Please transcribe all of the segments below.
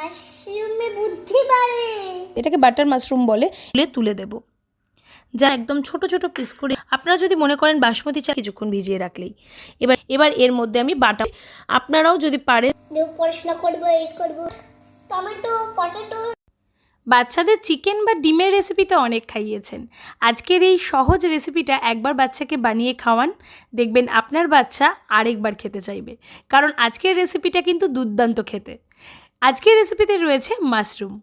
মাশরুমে বুদ্ধি বাড়ে। এটাকে বাটার মাশরুম বলে। তুলে তুলে দেব। যা একদম ছোট ছোট পিস করে আপনারা যদি মনে করেন বাসমতি চা কিছুক্ষণ ভিজিয়ে রাখলেই। এবার এবার এর মধ্যে আমি বাটা আপনারাও যদি পারেন। পড়াশোনা করব এই করব। Tomato potato. বাচ্চাদের চিকেন বা ডিমের রেসিপিতে অনেক খাইয়েছেন। আজকের এই সহজ রেসিপিটা একবার বাচ্চাকে বানিয়ে খাওয়ান। দেখবেন আপনার বাচ্চা আরেকবার খেতে চাইবে। কারণ আজকের রেসিপিটা কিন্তু দুর্দান্ত খেতে। আজকের রেসিপিতে রয়েছে মাশরুম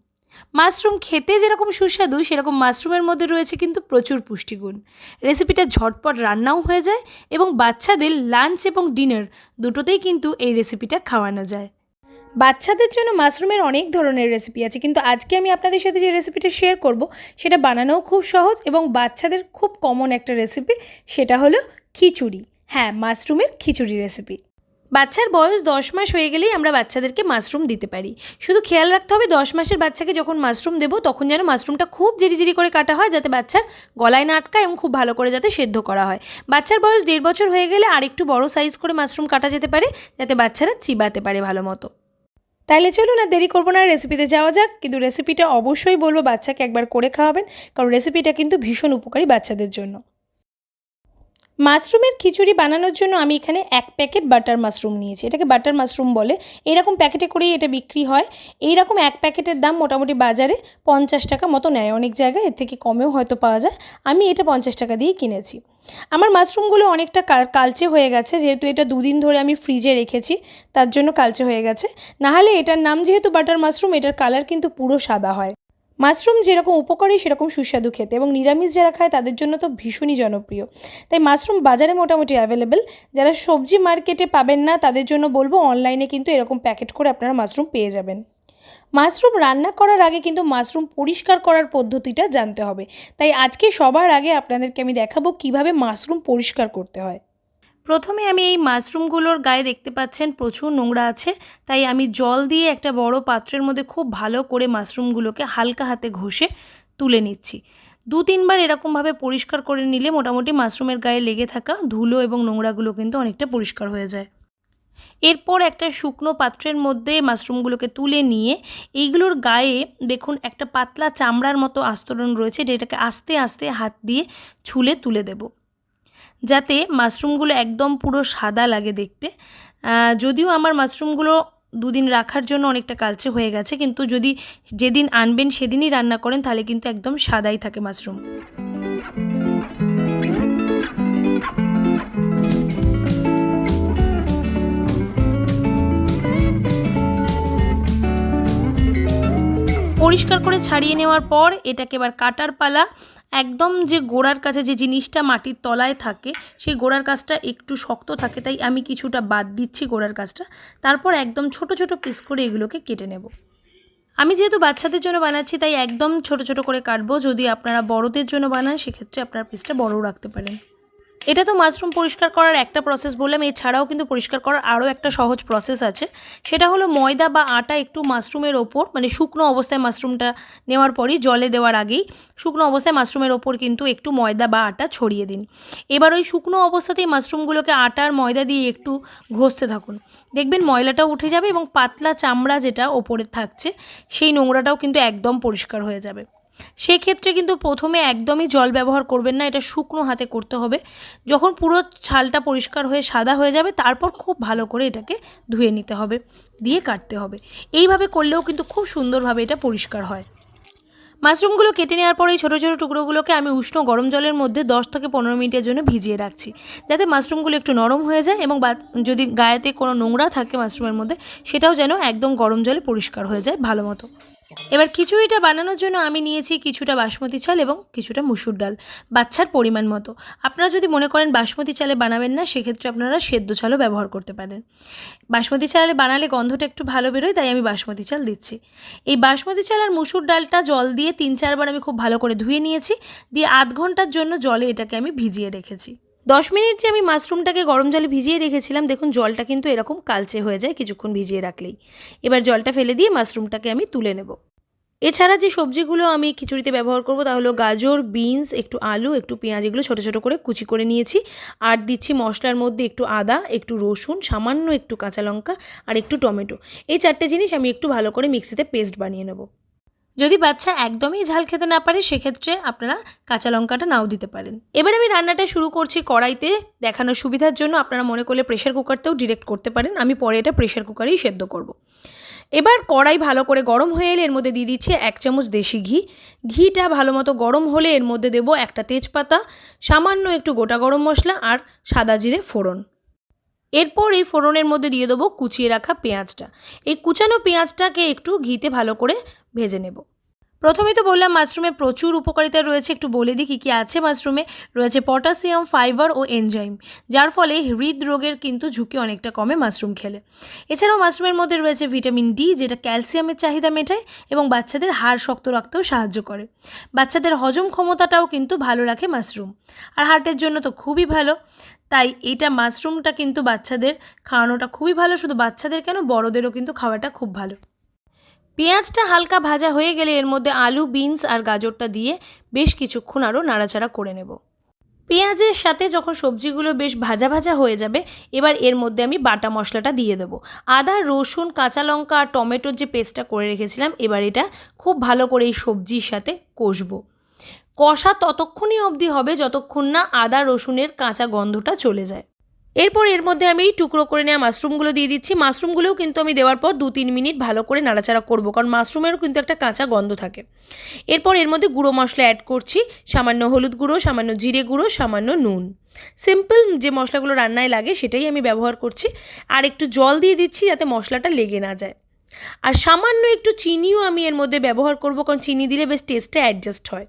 মাশরুম খেতে যেরকম সুস্বাদু, সেরকম মাশরুমের মধ্যে রয়েছে কিন্তু প্রচুর পুষ্টিগুণ। রেসিপিটা ঝটপট রান্নাও হয়ে যায় এবং বাচ্চাদের লাঞ্চ এবং ডিনার দুটোতেই কিন্তু এই রেসিপিটা খাওয়ানো যায়। বাচ্চাদের জন্য মাশরুমের অনেক ধরনের রেসিপি আছে, কিন্তু আজকে আমি আপনাদের সাথে যে রেসিপিটা শেয়ার করব, সেটা বানানোও খুব সহজ এবং বাচ্চাদের খুব কমন একটা রেসিপি সেটা হলো খিচুড়ি। হ্যাঁ মাশরুমের খিচুড়ি রেসিপি বাচ্চার বয়স দশ মাস হয়ে গেলেই আমরা বাচ্চাদেরকে মাশরুম দিতে পারি। শুধু খেয়াল রাখতে হবে দশ মাসের বাচ্চাকে যখন মাশরুম দেবো, তখন যেন মাশরুমটা খুব জিরিজিরি করে কাটা হয়, যাতে বাচ্চার গলায় না আটকায় এবং খুব ভালো করে যাতে সেদ্ধ করা হয়। বাচ্চার বয়স দেড় বছর হয়ে গেলে আর একটু বড় সাইজ করে মাশরুম কাটা যেতে পারে, যাতে বাচ্চারা চিবাতে পারে ভালো মতো। তাইলে চলুন আর দেরি করব না রেসিপিতে যাওয়া যাক। কিন্তু রেসিপিটা অবশ্যই বলব, বাচ্চাকে একবার করে খাওয়াবেন। কারণ রেসিপিটা কিন্তু ভীষণ উপকারী বাচ্চাদের জন্য। মাশরুমের খিচুড়ি বানানোর জন্য আমি এখানে এক প্যাকেট বাটার মাশরুম নিয়েছি। এটাকে বাটার মাশরুম বলে। এরকম প্যাকেটে করেই এটা বিক্রি হয়। এইরকম এক প্যাকেটের দাম মোটামুটি বাজারে পঞ্চাশ টাকা মতো নেয়। অনেক জায়গায় এর থেকে কমেও হয়তো পাওয়া যায়। আমি এটা পঞ্চাশ টাকা দিয়ে কিনেছি। আমার মাশরুমগুলো অনেকটা কালচে হয়ে গেছে। যেহেতু এটা দুদিন ধরে আমি ফ্রিজে রেখেছি, তার জন্য কালচে হয়ে গেছে। নাহলে এটার নাম যেহেতু বাটার মাশরুম, এটার কালার কিন্তু পুরো সাদা হয়। মাশরুম যেরকম উপকারী, সেরকম সুস্বাদু খেতে এবং নিরামিষ যারা খায়, তাদের জন্য তো ভীষণই জনপ্রিয়। তাই মাশরুম বাজারে মোটামুটি অ্যাভেলেবেল যারা সবজি মার্কেটে পাবেন না, তাদের জন্য বলব অনলাইনে কিন্তু এরকম প্যাকেট করে আপনারা মাশরুম পেয়ে যাবেন। মাশরুম রান্না করার আগে কিন্তু মাশরুম পরিষ্কার করার পদ্ধতিটা জানতে হবে। তাই আজকে সবার আগে আপনাদেরকে আমি দেখাবো কীভাবে মাশরুম পরিষ্কার করতে হয়। প্রথমে আমি এই মাশরুমগুলোর গায়ে দেখতে পাচ্ছেন প্রচুর নোংরা আছে, তাই আমি জল দিয়ে একটা বড় পাত্রের মধ্যে খুব ভালো করে মাশরুমগুলোকে হালকা হাতে ঘষে তুলে নিচ্ছি। দু তিনবার এরকমভাবে পরিষ্কার করে নিলে মোটামুটি মাশরুমের গায়ে লেগে থাকা ধুলো এবং নোংরাগুলো কিন্তু অনেকটা পরিষ্কার হয়ে যায়। এরপর একটা শুকনো পাত্রের মধ্যে মাশরুমগুলোকে তুলে নিয়ে এইগুলোর গায়ে দেখুন একটা পাতলা চামড়ার মতো আস্তরণ রয়েছে, যেটাকে আস্তে আস্তে হাত দিয়ে ছুলে তুলে দেব। যাতে মাশরুমগুলো একদম পুরো সাদা লাগে দেখতে। যদিও আমার মাশরুমগুলো দুদিন রাখার জন্য অনেকটা কালচে হয়ে গেছে, কিন্তু যদি যেদিন আনবেন সেদিনই রান্না করেন, তাহলে কিন্তু একদম সাদাই থাকে মাশরুম। পরিষ্কার করে ছাড়িয়ে নেওয়ার পর এটাকে এবার কাটার পালা। একদম যে গোড়ার কাছে যে জিনিসটা মাটির তলায় থাকে, সেই গোড়ার কাজটা একটু শক্ত থাকে, তাই আমি কিছুটা বাদ দিচ্ছি গোড়ার কাজটা। তারপর একদম ছোট ছোট পিস করে এগুলোকে কেটে নেব। আমি যেহেতু বাচ্চাদের জন্য বানাচ্ছি, তাই একদম ছোট ছোট করে কাটবো। যদি আপনারা বড়দের জন্য বানান, সেক্ষেত্রে আপনারা পিসটা বড়ও রাখতে পারেন। এটা তো মাশরুম পরিষ্কার করার একটা প্রসেস বললাম, এছাড়াও কিন্তু পরিষ্কার করার আরও একটা সহজ প্রসেস আছে। সেটা হলো ময়দা বা আটা একটু মাশরুমের ওপর মানে শুকনো অবস্থায় মাশরুমটা নেওয়ার পরই জলে দেওয়ার আগেই শুকনো অবস্থায় মাশরুমের ওপর কিন্তু একটু ময়দা বা আটা ছড়িয়ে দিন। এবার ওই শুকনো অবস্থাতেই মাশরুমগুলোকে আটা আর ময়দা দিয়ে একটু ঘষতে থাকুন। দেখবেন ময়লাটাও উঠে যাবে এবং পাতলা চামড়া যেটা ওপরে থাকছে, সেই নোংরাটাও কিন্তু একদম পরিষ্কার হয়ে যাবে। সেক্ষেত্রে কিন্তু প্রথমে একদমই জল ব্যবহার করবেন না, এটা শুকনো হাতে করতে হবে। যখন পুরো ছালটা পরিষ্কার হয়ে সাদা হয়ে যাবে, তারপর খুব ভালো করে এটাকে ধুয়ে নিতে হবে, দিয়ে কাটতে হবে। এইভাবে করলেও কিন্তু খুব সুন্দরভাবে এটা পরিষ্কার হয়। মাশরুমগুলো কেটে নেওয়ার পরে এই ছোটো ছোটো টুকরোগুলোকে আমি উষ্ণ গরম জলের মধ্যে দশ থেকে পনেরো মিনিটের জন্য ভিজিয়ে রাখছি। যাতে মাশরুমগুলো একটু নরম হয়ে যায় এবং যদি গায়েতে কোনো নোংরা থাকে মাশরুমের মধ্যে, সেটাও যেন একদম গরম জলে পরিষ্কার হয়ে যায় ভালো মতো। এবার খিচুড়িটা বানানোর জন্য আমি নিয়েছি কিছুটা বাসমতি চাল এবং কিছুটা মুসুর ডাল বাচ্চার পরিমাণ মতো। আপনারা যদি মনে করেন বাসমতি চালে বানাবেন না, সেক্ষেত্রে আপনারা সেদ্ধ চালও ব্যবহার করতে পারেন। বাসমতি চালে বানালে গন্ধটা একটু ভালো বেরোয়, তাই আমি বাসমতি চাল দিচ্ছি। এই বাসমতি চাল আর মুসুর ডালটা জল দিয়ে তিন চারবার আমি খুব ভালো করে ধুয়ে নিয়েছি। দিয়ে আধ ঘণ্টার জন্য জলে এটাকে আমি ভিজিয়ে রেখেছি। দশ মিনিট যে আমি মাশরুমটাকে গরম জলে ভিজিয়ে রেখেছিলাম, দেখুন জলটা কিন্তু এরকম কালচে হয়ে যায় কিছুক্ষণ ভিজিয়ে রাখলেই। এবার জলটা ফেলে দিয়ে মাশরুমটাকে আমি তুলে নেব। এছাড়া যে সবজিগুলো আমি খিচুড়িতে ব্যবহার করব তা হলো গাজর, বিনস, একটু আলু, একটু পেঁয়াজ এগুলো ছোটো ছোটো করে কুচি করে নিয়েছি। আর দিচ্ছি মশলার মধ্যে একটু আদা, একটু রসুন, সামান্য একটু কাঁচা লঙ্কা আর একটু টমেটো। এই চারটে জিনিস আমি একটু ভালো করে মিক্সিতে পেস্ট বানিয়ে নেব। যদি বাচ্চা একদমই ঝাল খেতে না পারে, সেক্ষেত্রে আপনারা কাঁচা লঙ্কাটা নাও দিতে পারেন। এবার আমি রান্নাটা শুরু করছি কড়াইতে। দেখানোর সুবিধার জন্য আপনারা মনে করলে প্রেশার কুকারতেও ডিরেক্ট করতে পারেন। আমি পরে এটা প্রেশার কুকারেই সেদ্ধ করব। এবার কড়াই ভালো করে গরম হয়ে এলে এর মধ্যে দিয়ে দিচ্ছি এক চামচ দেশি ঘি। ঘিটা ভালো মতো গরম হলে এর মধ্যে দেবো একটা তেজপাতা, সামান্য একটু গোটা গরম মশলা আর সাদা জিরে ফোড়ন। এরপর এই ফোড়নের মধ্যে দিয়ে দেবো কুচিয়ে রাখা পেঁয়াজটা। এই কুচানো পেঁয়াজটাকে একটু ঘিতে ভালো করে ভেজে নেব। প্রথমে তো বললাম মাশরুমে প্রচুর উপকারিতা রয়েছে, একটু বলে দিই কী কী আছে মাশরুমে। রয়েছে পটাশিয়াম, ফাইবার ও এনজাইম, যার ফলে হৃদরোগের কিন্তু ঝুঁকি অনেকটা কমে মাশরুম খেলে। এছাড়াও মাশরুমের মধ্যে রয়েছে ভিটামিন ডি, যেটা ক্যালসিয়ামের চাহিদা মেটায় এবং বাচ্চাদের হাড় শক্ত রাখতেও সাহায্য করে। বাচ্চাদের হজম ক্ষমতাটাও কিন্তু ভালো রাখে মাশরুম। আর হার্টের জন্য তো খুবই ভালো, তাই এটা মাশরুমটা কিন্তু বাচ্চাদের খাওয়ানোটা খুবই ভালো, শুধু বাচ্চাদের কেন, বড়দেরও কিন্তু খাওয়াটা খুব ভালো। পেঁয়াজটা হালকা ভাজা হয়ে গেলে এর মধ্যে আলু, বিনস আর গাজরটা দিয়ে বেশ কিছুক্ষণ আরও নাড়াচাড়া করে নেব। পেঁয়াজের সাথে যখন সবজিগুলো বেশ ভাজা ভাজা হয়ে যাবে, এবার এর মধ্যে আমি বাটা মশলাটা দিয়ে দেবো। আদা, রসুন, কাঁচা লঙ্কা আর টমেটোর যে পেস্টটা করে রেখেছিলাম, এবার এটা খুব ভালো করে এই সবজির সাথে কষবো। কষা ততক্ষণই অবধি হবে যতক্ষণ না আদা, রসুনের কাঁচা গন্ধটা চলে যায়। এরপর এর মধ্যে আমি টুকরো করে নেওয়া মাশরুমগুলো দিয়ে দিচ্ছি। মাশরুমগুলোও কিন্তু আমি দেওয়ার পর দু তিন মিনিট ভালো করে নাড়াচাড়া করব, কারণ মাশরুমেরও কিন্তু একটা কাঁচা গন্ধ থাকে। এরপর এর মধ্যে গুঁড়ো মশলা অ্যাড করছি, সামান্য হলুদ গুঁড়ো, সামান্য জিরে গুঁড়ো, সামান্য নুন। সিম্পল যে মশলাগুলো রান্নায় লাগে সেটাই আমি ব্যবহার করছি। আর একটু জল দিয়ে দিচ্ছি যাতে মশলাটা লেগে না যায়। আর সামান্য একটু চিনিও আমি এর মধ্যে ব্যবহার করব, কারণ চিনি দিলে বেশ টেস্টটা অ্যাডজাস্ট হয়।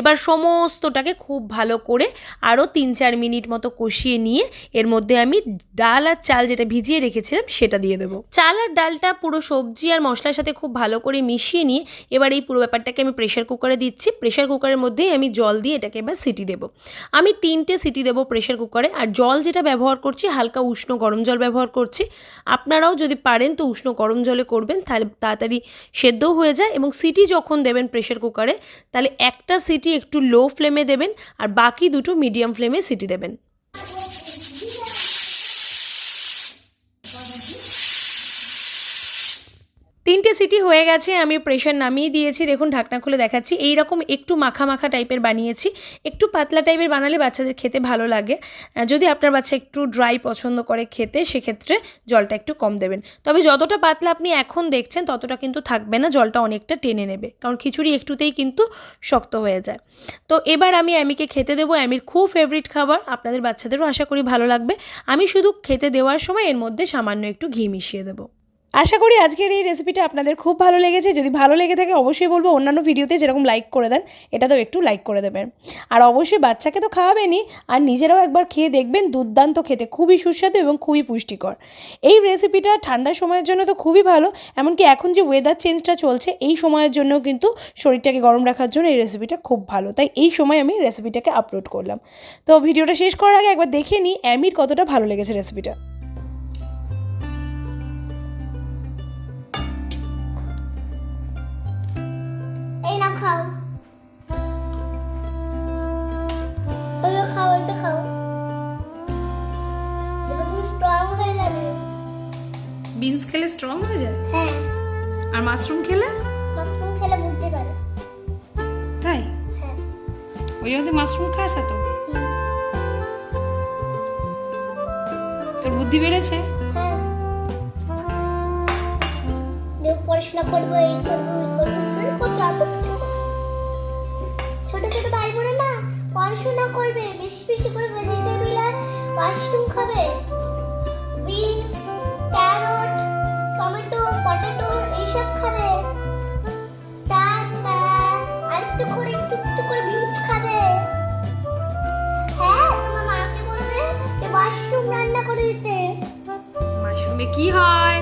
এবার সমস্তটাকে খুব ভালো করে আরও তিন চার মিনিট মতো কষিয়ে নিয়ে এর মধ্যে আমি ডাল আর চাল যেটা ভিজিয়ে রেখেছিলাম সেটা দিয়ে দেবো। চাল আর ডালটা পুরো সবজি আর মশলার সাথে খুব ভালো করে মিশিয়ে নিয়ে এবার এই পুরো ব্যাপারটাকে আমি প্রেশার কুকারে দিচ্ছি। প্রেশার কুকারের মধ্যেই আমি জল দিয়ে এটাকে এবার সিটি দেবো। আমি তিনটে সিটি দেবো প্রেশার কুকারে আর জল যেটা ব্যবহার করছি, হালকা উষ্ণ গরম জল ব্যবহার করছি। আপনারাও যদি পারেন তো উষ্ণ গরম জলে করবেন, তাহলে তাড়াতাড়ি সেদ্ধও হয়ে যায় এবং সিটি যখন দেবেন প্রেশার কুকারে তাহলে একটা সিটি একটু লো ফ্লেমে দেবেন আর বাকি দুটো মিডিয়াম ফ্লেমে সিটি দেবেন। তিনটে সিটি হয়ে গেছে, আমি প্রেশার নামিয়ে দিয়েছি। দেখুন, ঢাকনা খুলে দেখাচ্ছি। এই রকম একটু মাখা মাখা টাইপের বানিয়েছি। একটু পাতলা টাইপের বানালে বাচ্চাদের খেতে ভালো লাগে। যদি আপনার বাচ্চা একটু ড্রাই পছন্দ করে খেতে, সেক্ষেত্রে জলটা একটু কম দেবেন। তবে যতটা পাতলা আপনি এখন দেখছেন, ততটা কিন্তু থাকবে না, জলটা অনেকটা টেনে নেবে। কারণ খিচুড়ি একটুতেই কিন্তু শক্ত হয়ে যায়। তো এবার আমি অ্যামিকে খেতে দেবো। অ্যামির খুব ফেভারিট খাবার, আপনাদের বাচ্চাদেরও আশা করি ভালো লাগবে। আমি শুধু খেতে দেওয়ার সময় এর মধ্যে সামান্য একটু ঘি মিশিয়ে দেবো। আশা করি আজকের এই রেসিপিটা আপনাদের খুব ভালো লেগেছে। যদি ভালো লেগে থাকে, অবশ্যই বলব, অন্যান্য ভিডিওতে যেরকম লাইক করে দেন, এটাতেও একটু লাইক করে দেবেন। আর অবশ্যই বাচ্চাকে তো খাওয়াবেনই, আর নিজেরাও একবার খেয়ে দেখবেন, দুর্দান্ত খেতে। খুবই সুস্বাদু এবং খুবই পুষ্টিকর। এই রেসিপিটা ঠান্ডার সময়ের জন্য তো খুবই ভালো, এমনকি এখন যে ওয়েদার চেঞ্জটা চলছে, এই সময়ের জন্যও কিন্তু শরীরটাকে গরম রাখার জন্য এই রেসিপিটা খুব ভালো। তাই এই সময় আমি রেসিপিটাকে আপলোড করলাম। তো ভিডিওটা শেষ করার আগে একবার দেখে নিই, অ্যামির কতটা ভালো লেগেছে রেসিপিটা স্ট্রং হয়ে যায়? হ্যাঁ। আর মাশরুম খেলে? মাশরুম খেলে বুঝতে পারো। তাই? হ্যাঁ। ওই জন্য মাশরুম খাস এত? তোর বুদ্ধি বেড়েছে? হ্যাঁ। পড়াশোনা করব এই করব ওই করব কত এত কিছু করব। ছোট ছোট ভাই বোনে না পড়াশোনা করবে বেশি বেশি করে ভেজিটেবিল আর মাশরুম খাবে। বিনস ক্যারট টমেটো হ্যাঁ মাশরুম রান্না করে মাশরুমে কি হয়?